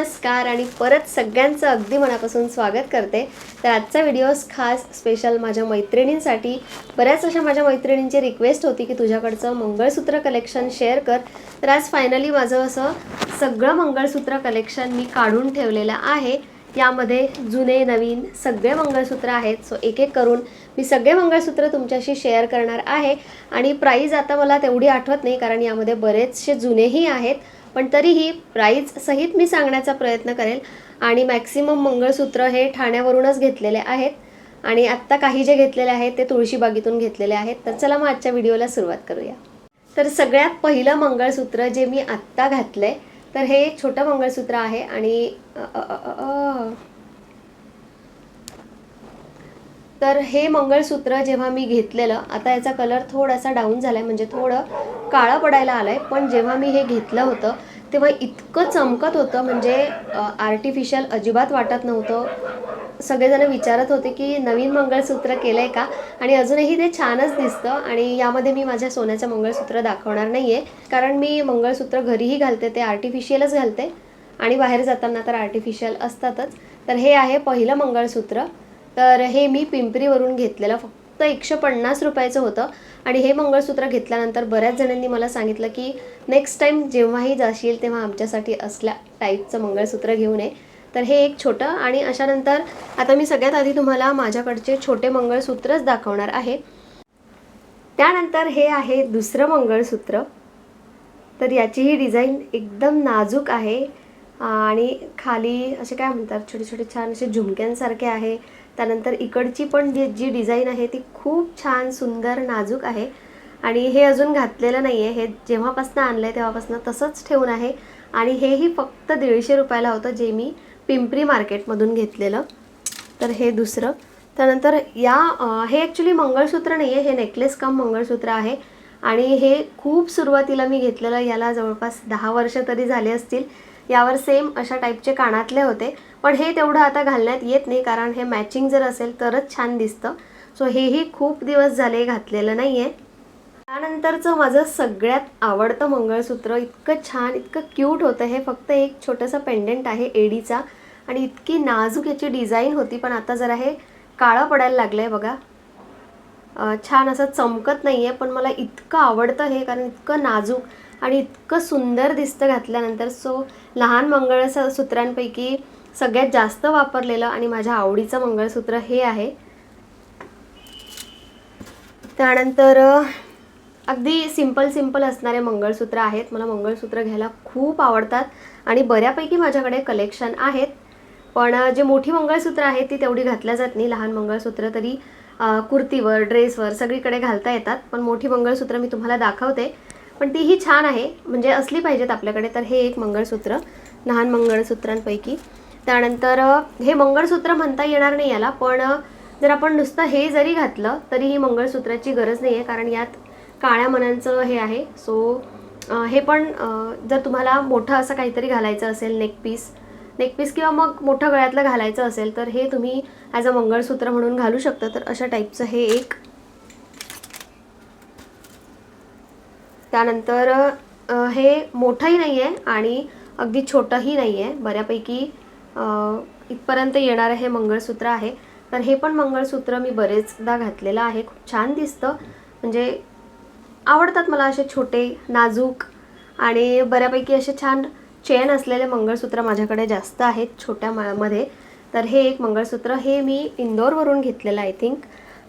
नमस्कार आणि परत सगळ्यांचं अगदी मनापासून स्वागत करते. तर आजचा व्हिडिओज खास स्पेशल माझ्या मैत्रिणींसाठी. बऱ्याच अशा माझ्या मैत्रिणींची रिक्वेस्ट होती की तुझ्याकडचं मंगळसूत्र कलेक्शन शेअर कर. तर आज फायनली माझं असं सगळं मंगळसूत्र कलेक्शन मी काढून ठेवलेलं आहे. यामध्ये जुने नवीन सगळे मंगळसूत्र आहेत. सो एक एक करून मी सगळे मंगळसूत्र तुमच्याशी शेअर करणार आहे. आणि प्राईज आता मला तेवढी आठवत नाही कारण यामध्ये बरेचसे जुनेही आहेत. पण तरीही प्राईज सहित मी सांगण्याचा प्रयत्न करेल आणि मॅक्सिमम मंगळसूत्र हे ठाण्यावरूनच घेतलेले आहेत. आणि आत्ता काही जे घेतलेले आहेत ते तुळशीबागेतून घेतलेले आहेत. तर चला मग आजच्या व्हिडिओला सुरुवात करूया. तर सगळ्यात पहिलं मंगळसूत्र जे मी आत्ता घातलंय तर हे छोटं मंगळसूत्र आहे आणि अ, अ, अ, अ, अ. तर हे मंगळसूत्र जेव्हा मी घेतलेलं आता याचा कलर थोडासा डाऊन झाला आहे म्हणजे थोडं काळं पडायला आलंय पण जेव्हा मी हे घेतलं होतं तेव्हा इतकं चमकत होतं म्हणजे आर्टिफिशियल अजिबात वाटत नव्हतं. सगळेजण विचारत होते की नवीन मंगळसूत्र केलं आहे का? आणि अजूनही ते छानच दिसतं आणि यामध्ये मी माझ्या सोन्याचं मंगळसूत्र दाखवणार नाही आहे कारण मी मंगळसूत्र घरीही घालते ते आर्टिफिशियलच घालते. आणि बाहेर जाताना तर आर्टिफिशियल असतातच. तर हे आहे पहिलं मंगळसूत्र. तर हे मी पिंपरीवरून घेतलेलं. फक्त एकशे पन्नास रुपयाचं होतं. आणि हे मंगळसूत्र घेतल्यानंतर बऱ्याच जणांनी मला सांगितलं की नेक्स्ट टाईम जेव्हाही जाशील तेव्हा आमच्यासाठी असल्या टाईपचं मंगळसूत्र घेऊन ये. तर हे एक छोटं आणि अशानंतर आता मी सगळ्यात आधी तुम्हाला माझ्याकडचे छोटे मंगळसूत्रच दाखवणार आहे. त्यानंतर हे आहे दुसरं मंगळसूत्र. तर याची ही डिझाईन एकदम नाजूक आहे. आणि खाली असे काय म्हणतात? छोटे छोटे छान असे झुमक्यांसारखे आहे. त्यानंतर इकडची पण जी जी डिझाईन आहे ती खूप छान सुंदर नाजूक आहे. आणि हे अजून घातलेलं नाही आहे हे जेव्हापासनं आणलं आहे तेव्हापासनं तसंच ठेवून आहे. आणि हेही फक्त दीडशे रुपयाला होतं जे मी पिंपरी मार्केटमधून घेतलेलं. तर हे दुसरं. त्यानंतर या हे ॲक्च्युली मंगळसूत्र नाही आहे हे नेकलेस कम मंगळसूत्र आहे. आणि हे खूप सुरुवातीला मी घेतलेलं. याला जवळपास दहा वर्ष तरी झाले असतील. यावर सेम अशा टाईपचे कानातले होते. पण हे तेवढं आता घालण्यात येत नाही कारण हे मॅचिंग जर असेल तरच छान दिसतं. सो हेही खूप दिवस झाले घातलेलं नाही आहे त्यानंतरचं माझं सगळ्यात आवडतं मंगळसूत्र इतकं छान इतकं क्यूट होतं. हे फक्त एक छोटंसं पेंडंट आहे एडीचा आणि इतकी नाजूक याची डिझाईन होती पण आता जरा हे काळं पडायला लागलं आहे बघा छान असं चमकत नाही आहे पण मला इतकं आवडतं हे कारण इतकं नाजूक आणि इतकं सुंदर दिसतं घातल्यानंतर. सो लहान मंगळसूत्रांपैकी सगळ्यात जास्त वापरलेलं आणि माझ्या आवडीचं मंगळसूत्र हे आहे. त्यानंतर अगदी सिंपल सिंपल असणारे मंगळसूत्र आहेत. मला मंगळसूत्र घ्यायला खूप आवडतात आणि बऱ्यापैकी माझ्याकडे कलेक्शन आहेत. पण जे मोठी मंगळसूत्र आहेत ती तेवढी घातल्या जात नाही. लहान मंगळसूत्र तरी कुर्तीवर ड्रेसवर सगळीकडे घालता येतात. पण मोठी मंगळसूत्र मी तुम्हाला दाखवते. पण तीही छान आहे. म्हणजे असली पाहिजेत आपल्याकडे. तर हे एक मंगळसूत्र. लहान मंगळसूत्रांपैकी. त्यानंतर हे मंगळसूत्र म्हणता येणार नाही याला पण जर आपण नुसतं हे जरी घातलं तरी ही मंगळसूत्राची गरज नाही आहे कारण यात काळ्या मनांचं हे आहे. सो हे पण जर तुम्हाला मोठं असं काहीतरी घालायचं असेल नेकपीस नेकपीस किंवा मग मोठं गळ्यातलं घालायचं असेल तर हे तुम्ही ॲज अ मंगळसूत्र म्हणून घालू शकता. तर अशा टाईपचं हे एक. त्यानंतर हे मोठंही नाही आहे आणि अगदी छोटंही नाही आहे बऱ्यापैकी इथपर्यंत येणारं हे मंगळसूत्र आहे. तर हे पण मंगळसूत्र मी बरेचदा घातलेलं आहे. खूप छान दिसतं. म्हणजे आवडतात मला असे छोटे नाजूक आणि बऱ्यापैकी असे छान चेन असलेले मंगळसूत्र माझ्याकडे जास्त आहेत छोट्या मा- मध्ये. तर हे एक मंगळसूत्र हे मी इंदोरवरून घेतलेलं आय थिंक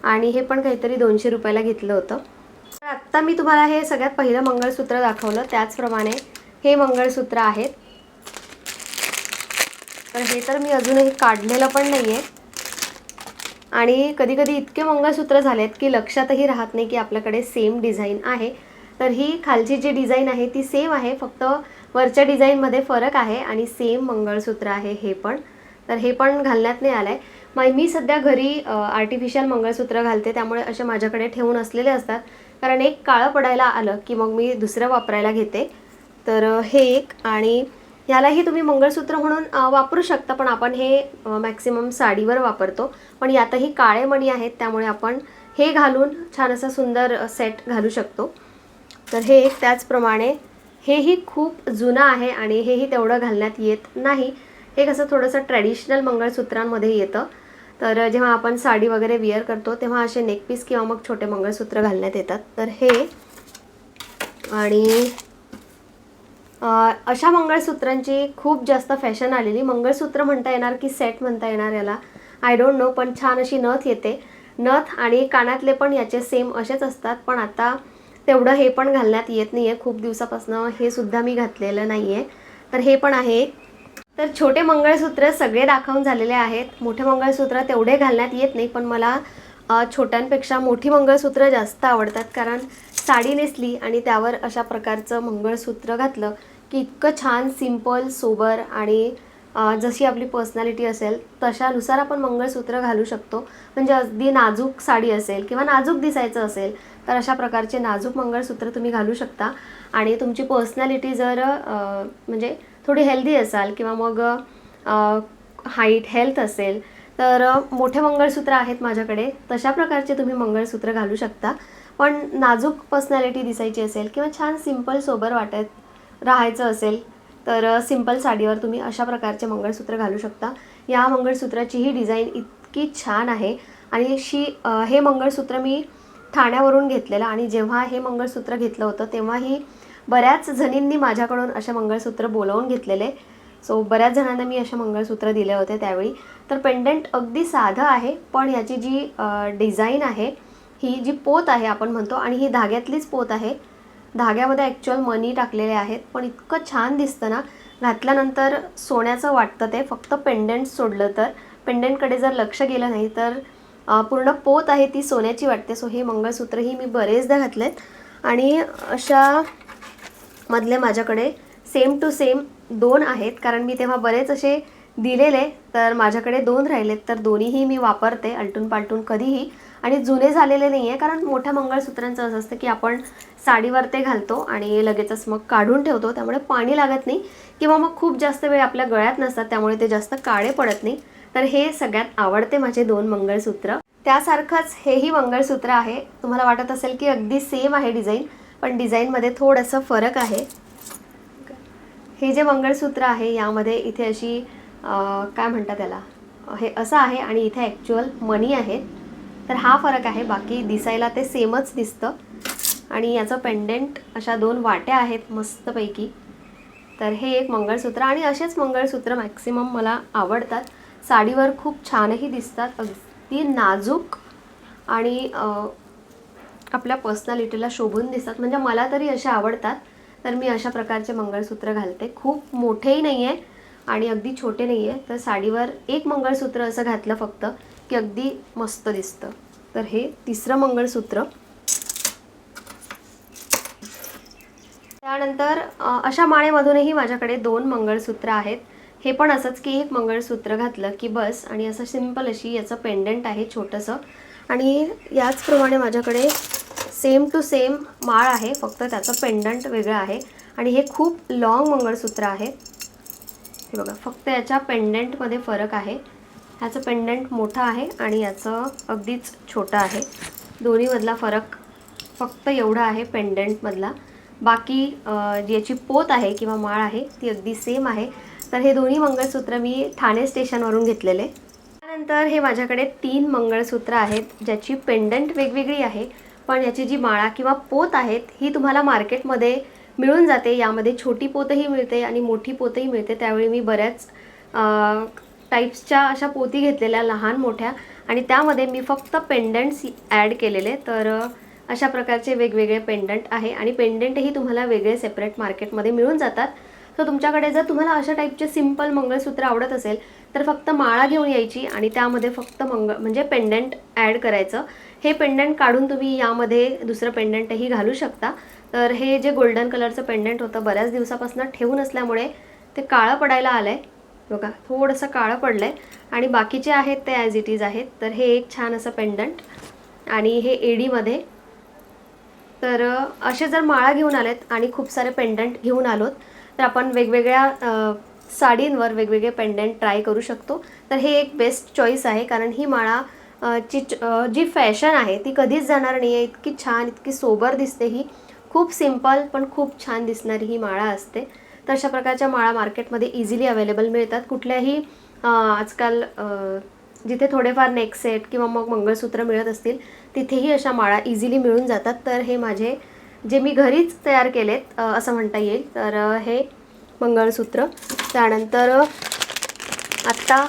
आणि हे पण काहीतरी दोनशे रुपयाला घेतलं होतं. तर आत्ता मी तुम्हाला हे सगळ्यात पहिलं मंगळसूत्र दाखवलं. त्याचप्रमाणे हे मंगळसूत्र आहेत. तर हे तर मी अजूनही काढलेलं पण नाही आहे आणि कधीकधी इतके मंगळसूत्र झालेत की लक्षातही राहत नाही की आपल्याकडे सेम डिझाईन आहे. तर ही खालची जी डिझाईन आहे ती सेम आहे फक्त वरच्या डिझाईनमध्ये फरक आहे आणि सेम मंगळसूत्र आहे हे पण. तर हे पण घालण्यात नाही आलं आहे माय मी सध्या घरी आर्टिफिशियल मंगळसूत्र घालते त्यामुळे असे माझ्याकडे ठेवून असलेले असतात. कारण एक काळं पडायला आलं की मग मी दुसरं वापरायला घेते. तर हे एक आणि यालाही तुम्ही मंगळसूत्र म्हणून वापरू शकता पण आपण हे मॅक्सिमम साडीवर वापरतो. पण यातही काळे मणी आहेत त्यामुळे आपण हे घालून छान असा सुंदर सेट घालू शकतो. तर हे एक त्याचप्रमाणे हेही खूप जुनं आहे आणि हेही तेवढं घालण्यात येत नाही. हे कसं थोडंसं ट्रॅडिशनल मंगळसूत्रांमध्ये येतं. तर जेव्हा आपण साडी वगैरे विअर करतो तेव्हा असे नेकपीस किंवा मग छोटे मंगळसूत्र घालण्यात येतात. तर हे आणि अशा मंगळसूत्रांची खूप जास्त फॅशन आलेली. मंगळसूत्र म्हणता येणार की सेट म्हणता येणार याला? आय डोंट नो पण छान अशी नथ येते. नथ आणि कानातले पण याचे सेम असेच असतात पण आता तेवढं हे पण घालण्यात येत नाही आहे खूप दिवसापासून हे सुद्धा मी घातलेलं नाही आहे तर हे पण आहे. तर छोटे मंगळसूत्र सगळे दाखवून झालेले आहेत. मोठे मंगळसूत्र तेवढे घालण्यात येत नाही पण मला छोट्यांपेक्षा मोठी मंगळसूत्र जास्त आवडतात. कारण साडी नेसली आणि त्यावर अशा प्रकारचं मंगळसूत्र घातलं की इतकं छान सिंपल सोबर आणि जशी आपली पर्सनॅलिटी असेल तशानुसार आपण मंगळसूत्र घालू शकतो. म्हणजे अगदी नाजूक साडी असेल किंवा नाजूक दिसायचं असेल तर अशा प्रकारचे नाजूक मंगळसूत्र तुम्ही घालू शकता. आणि तुमची पर्सनॅलिटी जर म्हणजे थोडी हेल्दी असाल किंवा मग हाईट हेल्थ असेल तर मोठे मंगळसूत्र आहेत माझ्याकडे. तशा प्रकारचे तुम्ही मंगळसूत्र घालू शकता. पण नाजूक पर्सनॅलिटी दिसायची असेल किंवा छान सिंपल सोबर वाटत राहायचं असेल तर सिंपल साडीवर तुम्ही अशा प्रकारचे मंगळसूत्र घालू शकता. या मंगळसूत्राची ही डिझाईन इतकी छान आहे आणि शी हे मंगळसूत्र मी ठाण्यावरून घेतलेलं आणि जेव्हा हे मंगळसूत्र घेतलं होतं तेव्हाही बऱ्याच जणींनी माझ्याकडून असे मंगळसूत्र बोलवून घेतलेले. सो बऱ्याच जणांना मी असे मंगळसूत्र दिले होते त्यावेळी. तर पेंडंट अगदी साधं आहे पण याची जी डिझाईन आहे ही जी पोत आहे आपण म्हणतो आणि ही धाग्यातलीच पोत आहे धाग्यामध्ये ॲक्च्युअल मनी टाकलेले आहेत. पण इतकं छान दिसतं ना. घातल्यानंतर सोन्याचं वाटतं ते. फक्त पेंडंट सोडलं तर. पेंडंटकडे जर लक्ष गेलं नाही तर पूर्ण पोत आहे ती सोन्याची वाटते. सो हे मंगळसूत्रही मी बरेचदा घातलेत. आणि अशा मधले माझ्याकडे सेम टू सेम दोन आहेत. कारण मी तेव्हा बरेच असे दिलेले. तर माझ्याकडे दोन राहिलेत. तर दोन्हीही मी वापरते आलटून पालटून कधीही. आणि जुने झालेले नाही आहे कारण मोठ्या मंगळसूत्रांचं असं असतं की आपण साडीवर ते घालतो आणि लगेचच मग काढून ठेवतो त्यामुळे पाणी लागत नाही. किंवा मग खूप जास्त वेळ आपल्या गळ्यात नसतात त्यामुळे ते जास्त काळे पडत नाही. तर हे सगळ्यात आवडते माझे दोन मंगळसूत्र. त्यासारखंच हेही मंगळसूत्र आहे. तुम्हाला वाटत असेल की अगदी सेम आहे डिझाईन पण डिझाईनमध्ये थोडंसं फरक आहे. हे जे मंगळसूत्र आहे यामध्ये इथे अशी काय म्हणतात त्याला? हे असं आहे आणि इथे ॲक्च्युअल मनी आहेत तर हा फरक आहे. बाकी दिसायला ते सेमच दिसतं. आणि याचं पेंडेंट अशा दोन वाट्या आहेत मस्तपैकी. तर हे एक मंगळसूत्र आणि असेच मंगळसूत्र मॅक्सिमम मला आवडतात. साडीवर खूप छानही दिसतात. अगदी नाजूक आणि आपल्या पर्सनॅलिटीला शोभून दिसतात. म्हणजे मला तरी असे आवडतात. तर मी अशा प्रकारचे मंगळसूत्र घालते. खूप मोठेही नाही आहे आणि अगदी छोटे नाही आहे तर साडीवर एक मंगळसूत्र असं घातलं फक्त. की अगदी मस्त दिसतं. तर हे तिसरं मंगळसूत्र. त्यानंतर अशा माळेमधूनही माझ्याकडे दोन मंगळसूत्र आहेत. हे पण असंच की एक मंगळसूत्र घातलं की बस आणि असं सिंपल अशी याचं पेंडंट आहे छोटंसं. आणि याचप्रमाणे माझ्याकडे सेम टू सेम माळ आहे फक्त त्याचं पेंडंट वेगळं आहे. आणि हे खूप लॉंग मंगळसूत्र आहे. हे बघा फक्त याच्या पेंडंटमध्ये फरक आहे. ह्याचं पेंडंट मोठं आहे आणि याचं अगदीच छोटं आहे. दोन्हीमधला फरक फक्त एवढा आहे पेंडंटमधला बाकी याची पोत आहे किंवा माळ आहे ती अगदी सेम आहे. तर हे दोन्ही मंगळसूत्र मी ठाणे स्टेशनवरून घेतलेले. त्यानंतर हे माझ्याकडे तीन मंगळसूत्र आहेत ज्याची पेंडंट वेगवेगळी आहे. पण याची जी माळा किंवा पोत आहेत ही तुम्हाला मार्केटमध्ये मिळून जाते. यामध्ये छोटी पोतही मिळते आणि मोठी पोतही मिळते. त्यावेळी मी बऱ्याच टाईप्सच्या अशा पोती घेतलेल्या लहान मोठ्या आणि त्यामध्ये मी फक्त पेंडंट्स ॲड केलेले. तर अशा प्रकारचे वेगवेगळे पेंडंट आहे आणि पेंडंटही तुम्हाला वेगळे सेपरेट मार्केटमध्ये मिळून जातात. तर तुमच्याकडे जर तुम्हाला अशा टाईपचे सिंपल मंगळसूत्र आवडत असेल तर फक्त माळा घेऊन यायची आणि त्यामध्ये फक्त मंगळ म्हणजे पेंडंट ॲड करायचं. हे पेंडंट काढून तुम्ही यामध्ये दुसरं पेंडंटही घालू शकता. तर हे जे गोल्डन कलरचं पेंडंट होतं बऱ्याच दिवसापासून ठेवून असल्यामुळे ते काळं पडायला आलं आहे बघा थोडंसं काळं पडलं आहे आणि बाकीचे आहेत ते ॲज इट इज आहेत. तर हे एक छान असं पेंडंट आणि हे एडीमध्ये. तर असे जर माळा घेऊन आलेत आणि खूप सारे पेंडंट घेऊन आलोत तर आपण वेगवेगळ्या साडींवर वेगवेगळे पेंडंट ट्राय करू शकतो. तर हे एक बेस्ट चॉईस आहे. कारण ही माळा ची च- जी फॅशन आहे ती कधीच जाणार नाही आहे इतकी छान इतकी सोबर दिसते ही. खूप सिंपल पण खूप छान दिसणारी ही माळा असते. तर अशा प्रकारच्या माळा मार्केटमध्ये इझिली अवेलेबल मिळतात. कुठल्याही आजकाल जिथे थोडेफार नेक सेट किंवा मग मंगळसूत्र मिळत असतील तिथेही अशा माळा इझिली मिळून जातात. तर हे माझे जे मी घरीच तयार केलेत असं म्हणता येईल. तर हे मंगळसूत्र. त्यानंतर आत्ता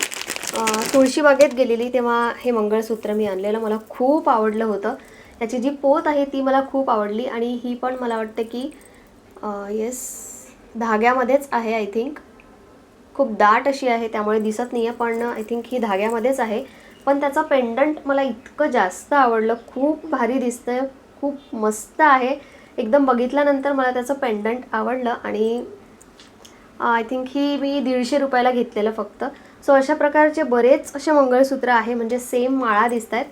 तुळशीबागेत गेलेली तेव्हा हे मंगळसूत्र मी आणलेलं. मला खूप आवडलं होतं. याची जी पोत आहे ती मला खूप आवडली आणि ही पण मला वाटतं की येस धाग्यामध्येच आहे आय थिंक खूप दाट अशी आहे त्यामुळे दिसत नाही आहे पण आय थिंक ही धाग्यामध्येच आहे. पण त्याचं पेंडंट मला इतकं जास्त आवडलं खूप भारी दिसतंय खूप मस्त आहे. एकदम बघितल्यानंतर मला त्याचं पेंडंट आवडलं आणि आय थिंक ही मी दीडशे रुपयाला घेतलेलं फक्त. सो अशा प्रकारचे बरेच असे मंगळसूत्र आहे म्हणजे सेम माळा दिसत आहेत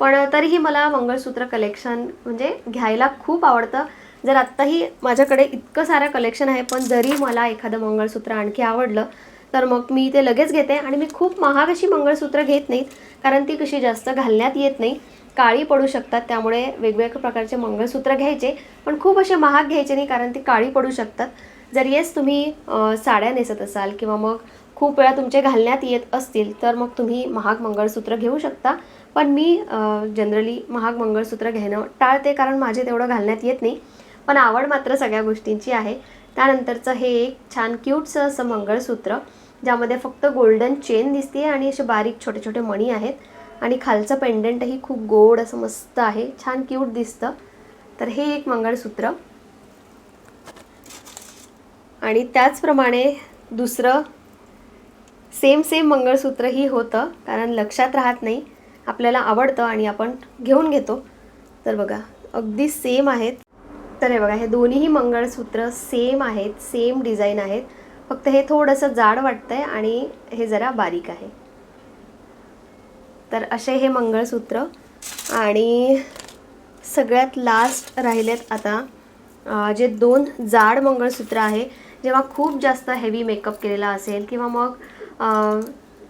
पण तरीही मला मंगळसूत्र कलेक्शन म्हणजे घ्यायला खूप आवडतं. जर आत्ताही माझ्याकडे इतकं सारं कलेक्शन आहे पण जरी मला एखादं मंगळसूत्र आणखी आवडलं तर मग मी ते लगेच घेते आणि मी खूप महाग अशी मंगळसूत्र घेत नाहीत कारण ती कशी जास्त घालण्यात येत नाही. काळी पडू शकतात त्यामुळे वेगवेगळ्या प्रकारचे मंगळसूत्र घ्यायचे पण खूप असे महाग घ्यायचे नाही कारण ती काळी पडू शकतात. जर येस तुम्ही साड्या नेसत असाल किंवा मग खूप वेळा तुमचे घालण्यात येत असतील तर मग तुम्ही महाग मंगळसूत्र घेऊ शकता. पण मी जनरली महाग मंगळसूत्र घेणं टाळते कारण माझे तेवढं घालण्यात येत नाही. पण आवड मात्र सगळ्या गोष्टींची आहे. त्यानंतरचं हे एक छान क्यूटचं असं मंगळसूत्र ज्यामध्ये फक्त गोल्डन चेन दिसते आणि असे बारीक छोटे छोटे मणी आहेत. आणि खालचं पेंडंटही खूप गोड असं मस्त आहे. छान क्यूट दिसतं. तर हे एक मंगळसूत्र. आणि त्याचप्रमाणे दुसरं सेम सेम मंगळसूत्रही होतं कारण लक्षात राहत नाही. आपल्याला आवडतं आणि आपण घेऊन घेतो. तर बघा अगदी सेम आहेत. तर हे बघा हे दोन्हीही मंगळसूत्र सेम आहेत सेम डिझाईन आहेत. फक्त हे थोडंसं जाड वाटतं आहे आणि हे जरा बारीक आहे. तर असे हे मंगळसूत्र आणि सगळ्यात लास्ट राहिलेत आता जे दोन जाड मंगळसूत्र आहे जेव्हा खूप जास्त हेवी मेकअप केलेला असेल किंवा मग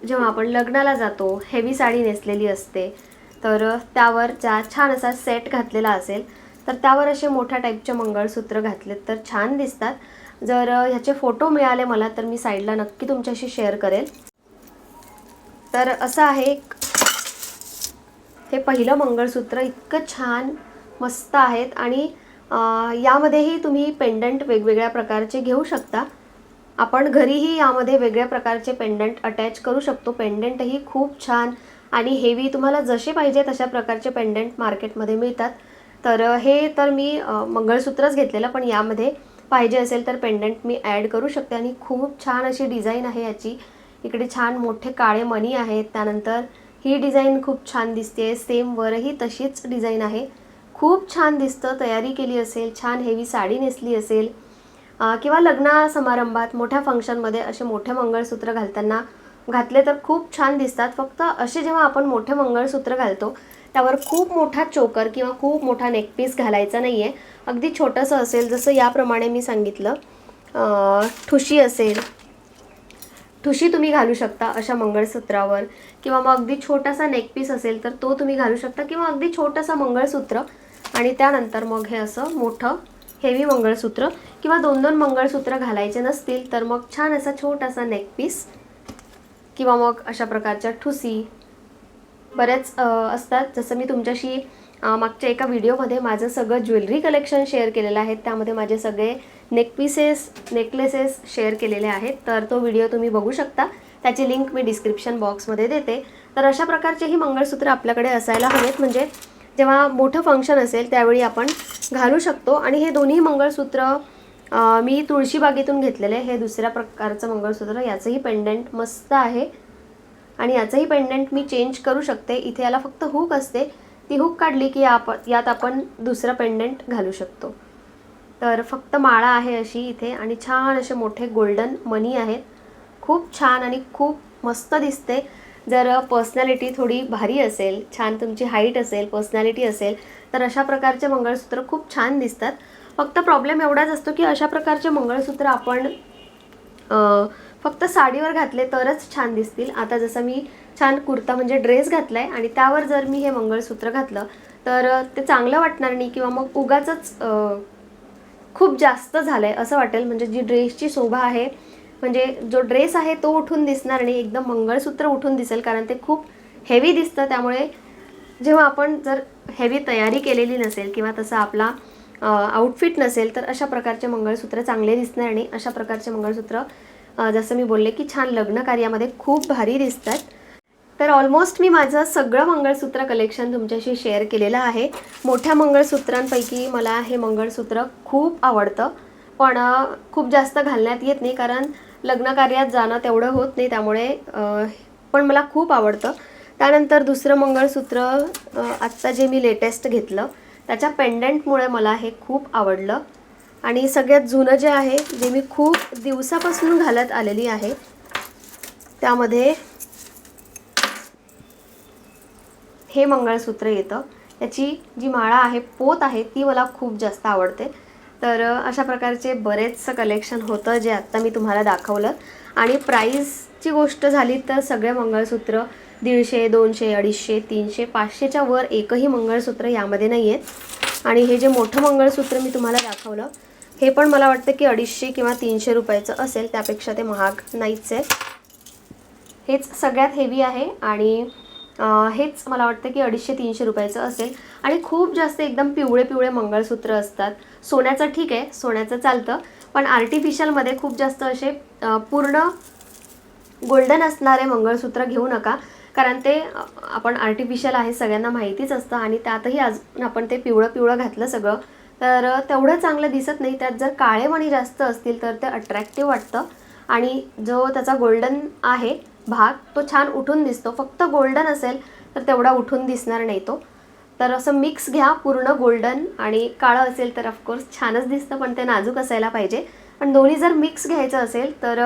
जेव्हा आपण लग्नाला जातो हेवी साडी नेसलेली असते तर त्यावर ज्या छान असा सेट घातलेला असेल तर त्यावर असे मोठ्या टाईपचे मंगळसूत्र घातलेत. तर छान दिसतात. जर ह्याचे फोटो मिळाले मला तर मी साईडला नक्की तुमच्याशी शेअर करेल. तर असं आहे एक हे पहिलं मंगळसूत्र. इतकं छान मस्त आहेत. आणि यामध्येही तुम्ही पेंडंट वेगवेगळ्या प्रकारचे घेऊ शकता. आपण घरीही यामध्ये वेगळ्या प्रकारचे पेंडंट अटॅच करू शकतो. पेंडंटही खूप छान आणि हेवी तुम्हाला जसे पाहिजे तशा प्रकारचे पेंडंट मार्केटमध्ये मिळतात. तर हे तर मी मंगळसूत्रच घेतलेलं पण यामध्ये पाहिजे असेल तर पेंडंट मी ॲड करू शकते. आणि खूप छान अशी डिझाईन आहे याची. इकडे छान मोठे काळे मणी आहेत. त्यानंतर ही डिझाईन खूप छान दिसते. सेम वरही तशीच डिझाईन आहे. खूप छान दिसतं. तयारी केली असेल. छान हेवी साडी नेसली असेल. किंवा लग्न समारंभात मोठ्या फंक्शनमध्ये असे मोठे मंगळसूत्र घालताना घातले तर खूप छान दिसतात. फक्त असे जेव्हा आपण मोठे मंगळसूत्र घालतो त्यावर खूप मोठा चोकर किंवा खूप मोठा नेकपीस घालायचा नाही आहे अगदी छोटंसं असेल जसं याप्रमाणे मी सांगितलं ठुशी असेल ठुशी तुम्ही घालू शकता अशा मंगळसूत्रावर. किंवा मग अगदी छोटासा नेकपीस असेल तर तो तुम्ही घालू शकता. किंवा अगदी छोटंसं मंगळसूत्र आणि त्यानंतर मग हे असं मोठं हेवी मंगळसूत्र. किंवा दोन दोन मंगळसूत्र घालायचे नसतील तर मग छान असा छोटासा नेकपीस किंवा मग अशा प्रकारच्या ठुसी बऱ्याच असतात. जसं मी तुमच्याशी मागच्या एका व्हिडिओमध्ये माझं सगळं ज्वेलरी कलेक्शन शेअर केलेलं आहे. त्यामध्ये माझे सगळे नेकपीसेस नेकलेसेस शेअर केलेले आहेत. तर तो व्हिडिओ तुम्ही बघू शकता. त्याची लिंक मी डिस्क्रिप्शन बॉक्समध्ये देते. तर अशा प्रकारचेही मंगळसूत्र आपल्याकडे असायला हवेत. म्हणजे जेव्हा मोठं फंक्शन असेल त्यावेळी आपण घालू शकतो. आणि हे दोन्ही मंगळसूत्र मी तुळशीबागेतून घेतलेले. हे दुसऱ्या प्रकारचं मंगळसूत्र याचंही पेंडंट मस्त आहे. आणि याचंही पेंडंट मी चेंज करू शकते. इथे याला फक्त हुक असते. ती हुक काढली की आप यात आपण दुसरं पेंडंट घालू शकतो. तर फक्त माळा आहे अशी इथे आणि छान असे मोठे गोल्डन मनी आहेत. खूप छान आणि खूप मस्त दिसते. जर पर्सनॅलिटी थोडी भारी असेल छान तुमची हाईट असेल पर्सनॅलिटी असेल तर अशा प्रकारचे मंगळसूत्र खूप छान दिसतात. फक्त प्रॉब्लेम एवढाच असतो की अशा प्रकारचे मंगळसूत्र आपण फक्त साडीवर घातले तरच छान दिसतील. आता जसं मी छान कुर्ता म्हणजे ड्रेस घातला आहे आणि त्यावर जर मी हे मंगळसूत्र घातलं तर ते चांगलं वाटणार नाही किंवा मग उगाचंच खूप जास्त झालं आहे असं वाटेल. म्हणजे जी ड्रेसची शोभा आहे म्हणजे जो ड्रेस आहे तो उठून दिसणार नाही. एकदम मंगळसूत्र उठून दिसेल कारण ते खूप हेवी दिसतं. त्यामुळे जेव्हा आपण जर हेवी तयारी केलेली नसेल किंवा तसा आपला आउटफिट नसेल तर अशा प्रकारचे मंगळसूत्र चांगले दिसणार नाही. अशा प्रकारचे मंगळसूत्र जसं मी बोलले की छान लग्न कार्यामध्ये खूप भारी दिसतात. तर ऑलमोस्ट मी माझं सगळं मंगळसूत्र कलेक्शन तुमच्याशी शेअर केलेलं आहे. मोठ्या मंगळसूत्रांपैकी मला हे मंगळसूत्र खूप आवडतं. पण खूप जास्त घालण्यात येत नाही कारण लग्नकार्यात जाणं तेवढं होत नाही त्यामुळे पण मला खूप आवडतं. त्यानंतर दुसरं मंगळसूत्र आत्ता जे मी लेटेस्ट घेतलं त्याच्या पेंडंटमुळे मला हे खूप आवडलं. आणि सगळ्यात जुनं जे आहे जे मी खूप दिवसापासून घालत आलेली आहे त्यामध्ये हे मंगळसूत्र येतं. याची जी माळा आहे पोत आहे ती मला खूप जास्त आवडते. तर अशा प्रकारचे बरेचसं कलेक्शन होतं जे आत्ता मी तुम्हाला दाखवलं. आणि प्राईजची गोष्ट झाली तर सगळे मंगळसूत्र दीडशे दोनशे अडीचशे तीनशे पाचशेच्या वर एकही मंगळसूत्र यामध्ये नाही आहेत आणि हे जे मोठं मंगळसूत्र मी तुम्हाला दाखवलं हे पण मला वाटतं की अडीचशे किंवा तीनशे रुपयाचं असेल त्यापेक्षा ते महाग नाहीच आहे. हेच सगळ्यात हेवी आहे आणि हेच मला वाटतं की अडीचशे तीनशे रुपयाचं असेल. आणि खूप जास्त एकदम पिवळे पिवळे मंगळसूत्र असतात. सोन्याचं ठीक आहे सोन्याचं चालतं. पण आर्टिफिशियलमध्ये खूप जास्त असे पूर्ण गोल्डन असणारे मंगळसूत्र घेऊ नका. कारण ते आपण आर्टिफिशियल आहे सगळ्यांना माहितीच असतं. आणि त्यातही अजून आपण ते पिवळं पिवळं घातलं सगळं तर तेवढं चांगलं दिसत नाही. त्यात जर काळे मणी जास्त असतील तर ते अट्रॅक्टिव्ह वाटतं. आणि जो त्याचा गोल्डन आहे भाग तो छान उठून दिसतो. फक्त गोल्डन असेल तर तेवढा उठून दिसणार नाही तो. तर असं मिक्स घ्या पूर्ण गोल्डन आणि काळं असेल तर ऑफकोर्स छानच दिसतं पण ते नाजूक असायला पाहिजे. पण दोन्ही जर मिक्स घ्यायचं असेल तर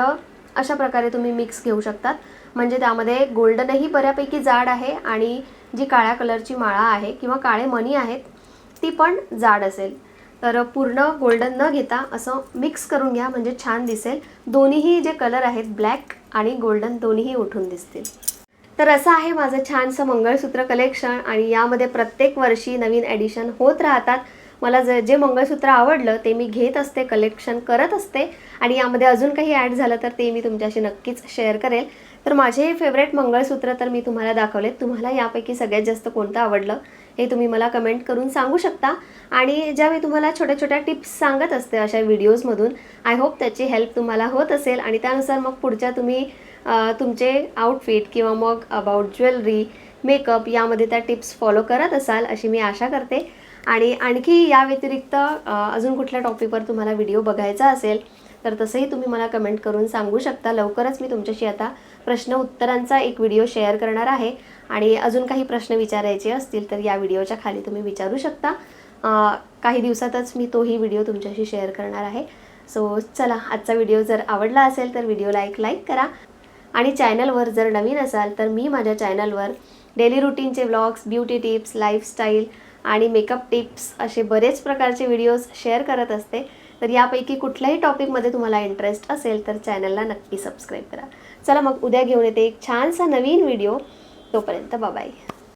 अशा प्रकारे तुम्ही मिक्स घेऊ शकतात. म्हणजे त्यामध्ये गोल्डनही बऱ्यापैकी जाड आहे आणि जी काळ्या कलरची माळा आहे किंवा काळे मणी आहेत ती पण जाड असेल. तर पूर्ण गोल्डन न घेता असं मिक्स करून घ्या म्हणजे छान दिसेल. दोन्हीही जे कलर आहेत ब्लॅक आणि गोल्डन दोन्हीही उठून दिसतील. तर असं आहे माझं छानसं मंगळसूत्र कलेक्शन आणि यामध्ये प्रत्येक वर्षी नवीन ॲडिशन होत राहतात. मला जे जे मंगळसूत्र आवडलं ते मी घेत असते कलेक्शन करत असते. आणि यामध्ये अजून काही ॲड झालं तर ते मी तुमच्याशी नक्कीच शेअर करेल. तर माझे फेवरेट मंगळसूत्र तर मी तुम्हाला दाखवले तुम्हाला यापैकी सगळ्यात जास्त कोणतं आवडलं? हे तुम्ही मला कमेंट करून सांगू शकता. आणि ज्या मी तुम्हाला छोट्या छोट्या टिप्स सांगत असते अशा व्हिडिओजमधून आय होप त्याची हेल्प तुम्हाला होत असेल. आणि त्यानुसार मग पुढच्या तुम्ही तुमचे आउटफिट किंवा मग अबाउट ज्वेलरी मेकअप यामध्ये त्या टिप्स फॉलो करत असाल अशी मी आशा करते. आणि आणखी या व्यतिरिक्त अजून कुठल्या टॉपिकवर तुम्हाला व्हिडिओ बघायचा असेल तर तसंही तुम्ही मला कमेंट करून सांगू शकता. लवकरच मी तुमच्याशी आता प्रश्न उत्तरांचा एक व्हिडिओ शेअर करणार आहे. आणि अजून काही प्रश्न विचारायचे असतील तर या व्हिडिओच्या खाली तुम्ही विचारू शकता. काही दिवसातच मी तोही व्हिडिओ तुमच्याशी शेअर करणार आहे. सो चला आजचा व्हिडिओ जर आवडला असेल तर व्हिडिओला एक लाईक करा. आणि चॅनलवर जर नवीन असाल तर मी माझ्या चॅनलवर डेली रुटीनचे व्लॉग्स ब्युटी टिप्स लाईफस्टाईल आणि मेकअप टिप्स असे बरेच प्रकारचे व्हिडिओज शेअर करत असते. तर यापैकी कुठल्याही टॉपिकमध्ये तुम्हाला इंटरेस्ट असेल तर चॅनलला नक्की सबस्क्राईब करा. चला मग उद्या घेऊन येते एक छानसा नवीन व्हिडिओ तोपर्यंत बाबाई